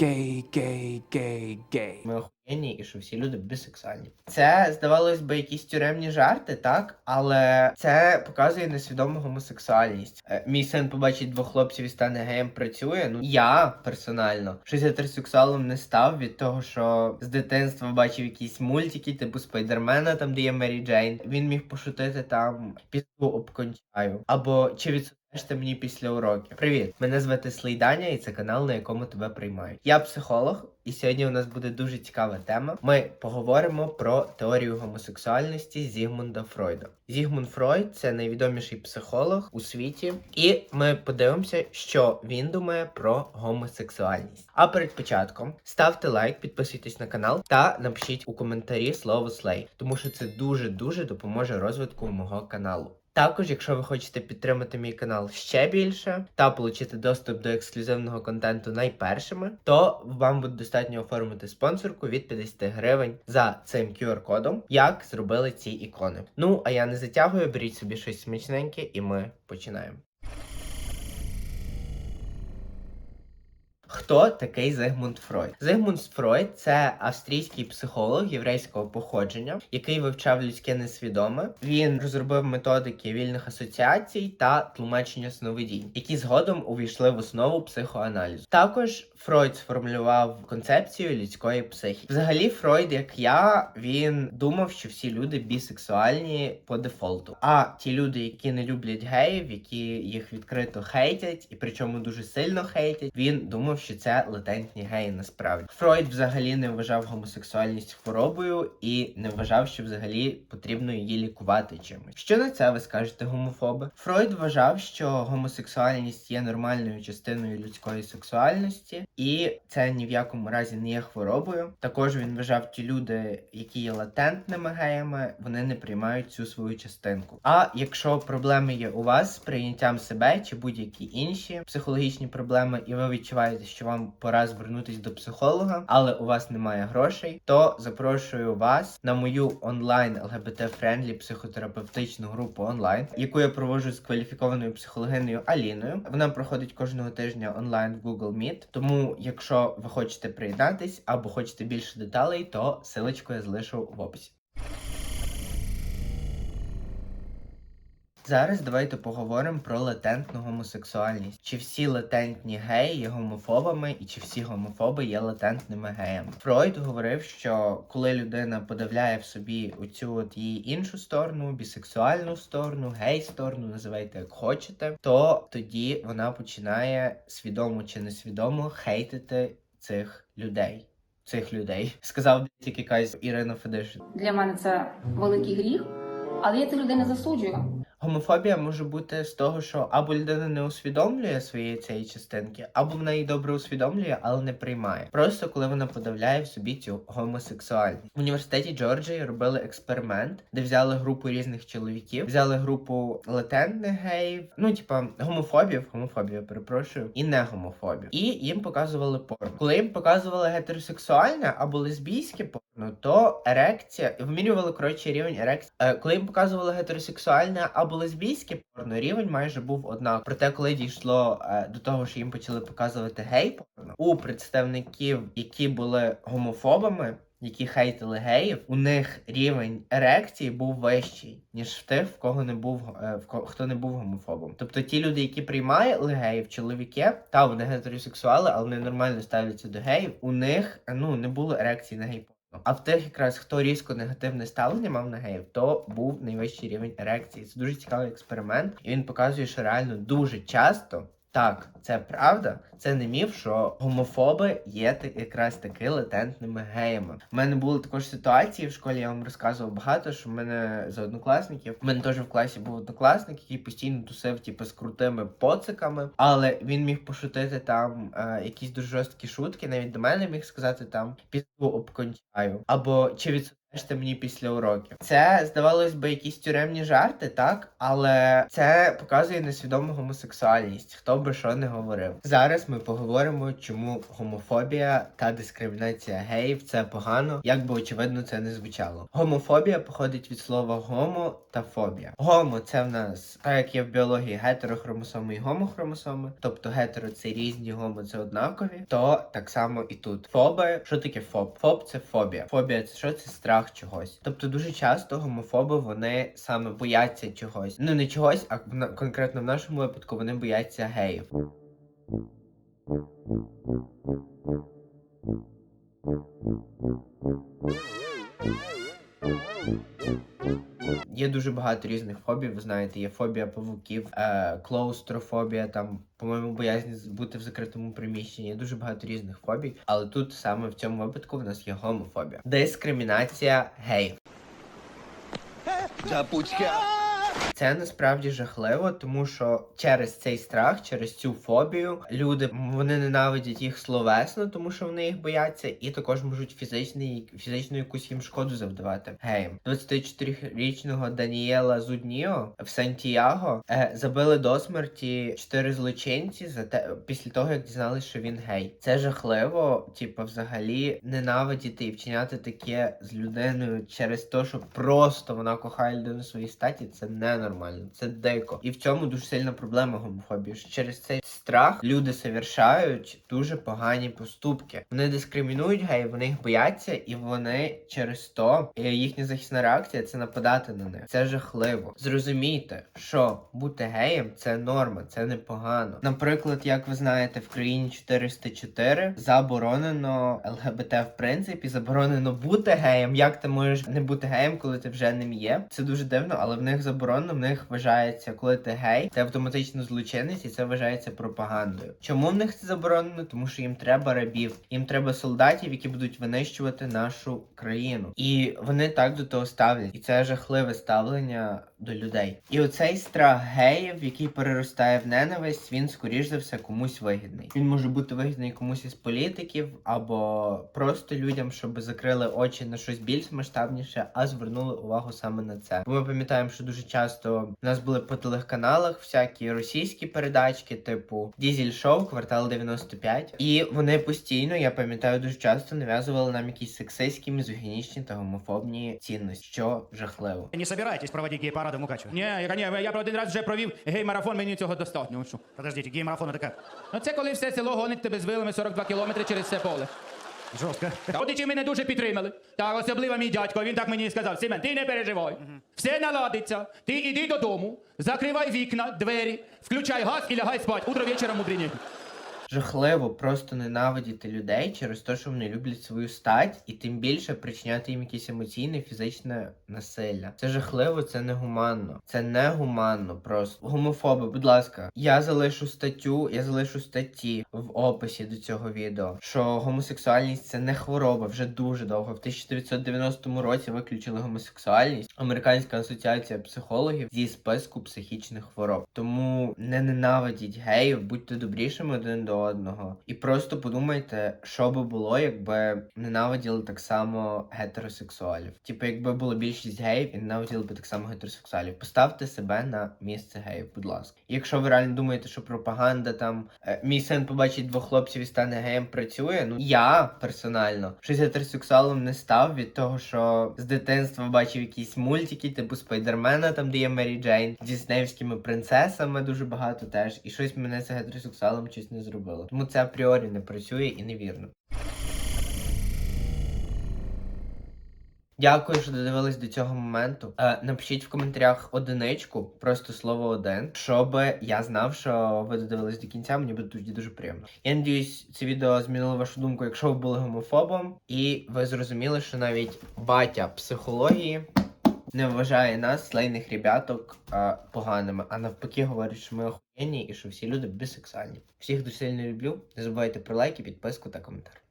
Гей, гей, гей, гей. Ми охуєнні і що всі люди бісексуальні. Це здавалось би якісь тюремні жарти, так? Але це показує несвідому гомосексуальність. Е, Мій син побачить двох хлопців і стане геєм, працює. Ну я персонально щось гетеросексуалом не став від того, що з дитинства бачив якісь мультики, типу Спайдермена, там де є Мері Джейн. Він міг пошутити там пізду обкончаю. Або чи відсутність ти мені після уроків. Привіт! Мене звати Слейданя, і це канал, на якому тебе приймають. Я психолог, і сьогодні у нас буде дуже цікава тема. Ми поговоримо про теорію гомосексуальності Зігмунда Фройда. Зігмунд Фройд це найвідоміший психолог у світі, і ми подивимося, що він думає про гомосексуальність. А перед початком ставте лайк, підписуйтесь на канал та напишіть у коментарі слово слей, тому що це дуже дуже допоможе розвитку мого каналу. Також, якщо ви хочете підтримати мій канал ще більше та отримати доступ до ексклюзивного контенту найпершими, то вам буде достатньо оформити спонсорку від 50 гривень за цим QR-кодом, як зробили ці ікони. Ну а я не затягую, беріть собі щось смачненьке, і ми починаємо. Хто такий Зигмунд Фройд? Зигмунд Фройд це австрійський психолог єврейського походження, який вивчав людське несвідоме. Він розробив методики вільних асоціацій та тлумачення сновидінь, які згодом увійшли в основу психоаналізу. Також Фройд сформулював концепцію людської психіки. Взагалі, Фройд, як я, він думав, що всі люди бісексуальні по дефолту. А ті люди, які не люблять геїв, які їх відкрито хейтять, і причому дуже сильно хейтять, він думав, що це латентні геї насправді. Фройд взагалі не вважав гомосексуальність хворобою і не вважав, що взагалі потрібно її лікувати чимось. Що на це ви скажете, гомофоби? Фройд вважав, що гомосексуальність є нормальною частиною людської сексуальності, і це ні в якому разі не є хворобою. Також він вважав, ті люди, які є латентними геями, вони не приймають цю свою частинку. А якщо проблеми є у вас з прийняттям себе чи будь-які інші психологічні проблеми, і ви відчуваєте, що вам пора звернутися до психолога, але у вас немає грошей, то запрошую вас на мою онлайн лгбт френдлі психотерапевтичну групу онлайн, яку я проводжу з кваліфікованою психологинею Аліною. Вона проходить кожного тижня онлайн в Google Meet. Тому, якщо ви хочете приєднатись або хочете більше деталей, то силочку я залишу в описі. Зараз давайте поговоримо про латентну гомосексуальність. Чи всі латентні геї є гомофобами, і чи всі гомофоби є латентними геями? Фройд говорив, що коли людина подавляє в собі оцю от її іншу сторону, бісексуальну сторону, гей сторону, називайте як хочете, то тоді вона починає свідомо чи несвідомо хейтити цих людей. Цих людей сказав тільки якась Ірина Федишин. Для мене це великий гріх, але я цих людей не засуджую. Гомофобія може бути з того, що або людина не усвідомлює своєї цієї частинки, або вона її добре усвідомлює, але не приймає. Просто коли вона подавляє в собі цю гомосексуальність. В університеті Джорджії робили експеримент, де взяли групу різних чоловіків, взяли групу латентних геїв, ну типа гомофобів, гомофобів, перепрошую, і не гомофобів. І їм показували порно. Коли їм показували гетеросексуальне або лесбійське порно, то ерекція вимірювали коротше рівень ерекції. Е, коли їм показували гетеросексуальне або лесбійське порно, рівень майже був однак. Проте, коли дійшло е, до того, що їм почали показувати гей порно, у представників, які були гомофобами. Які хейтили геїв, у них рівень ерекції був вищий, ніж в тих, в кого не був е, в хто не був гомофобом. Тобто ті люди, які приймали геїв, чоловіки, та вони гетеросексуали, але вони нормально ставляться до геїв, у них ну не було ерекції на гей а в тих, якраз хто різко негативне ставлення мав на геїв, то був найвищий рівень ерекції. Це дуже цікавий експеримент, і він показує, що реально дуже часто. Так, це правда, це не міф, що гомофоби є якраз таки латентними геями. У мене були також ситуації в школі, я вам розказував багато, що в мене з однокласників. У мене теж в класі був однокласник, який постійно тусив типу, з крутими поциками, але він міг пошутити там е, якісь дуже жорсткі шутки. Навіть до мене міг сказати там пізду обкончаю. Або чи відсутність скажете мені після уроків. Це здавалось би якісь тюремні жарти, так? Але це показує несвідому гомосексуальність, хто би що не говорив. Зараз ми поговоримо, чому гомофобія та дискримінація геїв це погано, як би очевидно це не звучало. Гомофобія походить від слова гомо та фобія. Гомо це в нас, так як є в біології гетерохромосоми і гомохромосоми, тобто гетеро це різні, гомо це однакові, то так само і тут. Фоби, що таке фоб? Фоб це фобія. Фобія це що? Це страх чогось. Тобто дуже часто гомофоби вони саме бояться чогось. Ну не чогось, а конкретно в нашому випадку вони бояться геїв. Є дуже багато різних фобій. Ви знаєте, є фобія павуків, е, клаустрофобія, там, по-моєму, боязнь бути в закритому приміщенні. Є дуже багато різних фобій, але тут саме в цьому випадку в нас є гомофобія. Дискримінація геїв. Це насправді жахливо, тому що через цей страх, через цю фобію, люди вони ненавидять їх словесно, тому що вони їх бояться, і також можуть фізичний, фізичну якусь їм шкоду завдавати. Геєм 24-річного Даніела Зудніо в Сантьяго е, забили до смерті чотири злочинці за те, після того, як дізналися, що він гей. Це жахливо, типу, взагалі ненавидіти і вчиняти таке з людиною через те, що просто вона кохає людину своїй статі. Це ненормально, це дико. І в цьому дуже сильна проблема гомофобії. що Через цей страх люди совершають дуже погані поступки. Вони дискримінують геїв, вони їх бояться, і вони через то е, їхня захисна реакція це нападати на них. Це жахливо. Зрозумійте, що бути геєм це норма, це непогано. Наприклад, як ви знаєте, в країні 404 заборонено ЛГБТ в принципі, заборонено бути геєм. Як ти можеш не бути геєм, коли ти вже ним є? Це дуже дивно, але в них заборонено, в них вважається, коли ти гей, це автоматично злочинець, і це вважається пропагандою. Чому в них це заборонено? Тому що їм треба рабів, їм треба солдатів, які будуть винищувати нашу країну. І вони так до того ставлять. І це жахливе ставлення до людей. І оцей страх геїв, який переростає в ненависть, він скоріш за все комусь вигідний. Він може бути вигідний комусь із політиків або просто людям, щоб закрили очі на щось більш масштабніше, а звернули увагу саме на це. Бо ми пам'ятаємо, що дуже часто в нас були по телеканалах всякі російські передачки, типу Дізель Шоу, квартал 95. І вони постійно, я пам'ятаю, дуже часто нав'язували нам якісь сексистські, мізогінічні та гомофобні цінності, що жахливо. Не собираетесь проводить гей-паради в Мукачево? Ні, я, ні, я про один раз вже провів гей-марафон, мені цього достатньо. Що? Подождіть, гей-марафон таке. Ну це коли все село гонить тебе з вилами 42 кілометри через все поле. Жорстко. Родичі мене дуже підтримали. Та особливо мій дядько, він так мені і сказав: Семен, ти не переживай. Все наладиться. Ти іди додому, закривай вікна, двері, включай газ і лягай спать. Утро вечора мудрені. Жахливо просто ненавидіти людей через те, що вони люблять свою стать, і тим більше причиняти їм якесь емоційне, фізичне насилля. Це жахливо, це негуманно. Це негуманно просто. Гомофоби, будь ласка, я залишу статтю, я залишу статті в описі до цього відео, що гомосексуальність це не хвороба вже дуже довго. В 1990 році виключили гомосексуальність. Американська асоціація психологів зі списку психічних хвороб. Тому не ненавидіть геїв, будьте добрішими один до одного. І просто подумайте, що би було, якби ненавиділи так само гетеросексуалів. Типу, якби було більшість геїв і ненавиділи би так само гетеросексуалів. Поставте себе на місце геїв, будь ласка. Якщо ви реально думаєте, що пропаганда там е, мій син побачить двох хлопців і стане геєм, працює. Ну я персонально щось гетеросексуалом не став від того, що з дитинства бачив якісь мультики, типу Спайдермена, там де є Мері Джейн, з діснеївськими принцесами дуже багато теж. І щось мене з гетеросексуалом щось не зробило. Тому це апріорі не працює і невірно. Дякую, що додивились до цього моменту. Е, напишіть в коментарях одиничку, просто слово один, щоб я знав, що ви додивились до кінця. Мені буде тоді дуже приємно. Я надіюсь, це відео змінило вашу думку, якщо ви були гомофобом, і ви зрозуміли, що навіть батя психології не вважає нас, слейних ребяток, поганими, а навпаки говорить, що ми охуєнні і що всі люди бісексуальні. Всіх дуже сильно люблю. Не забувайте про лайки, підписку та коментар.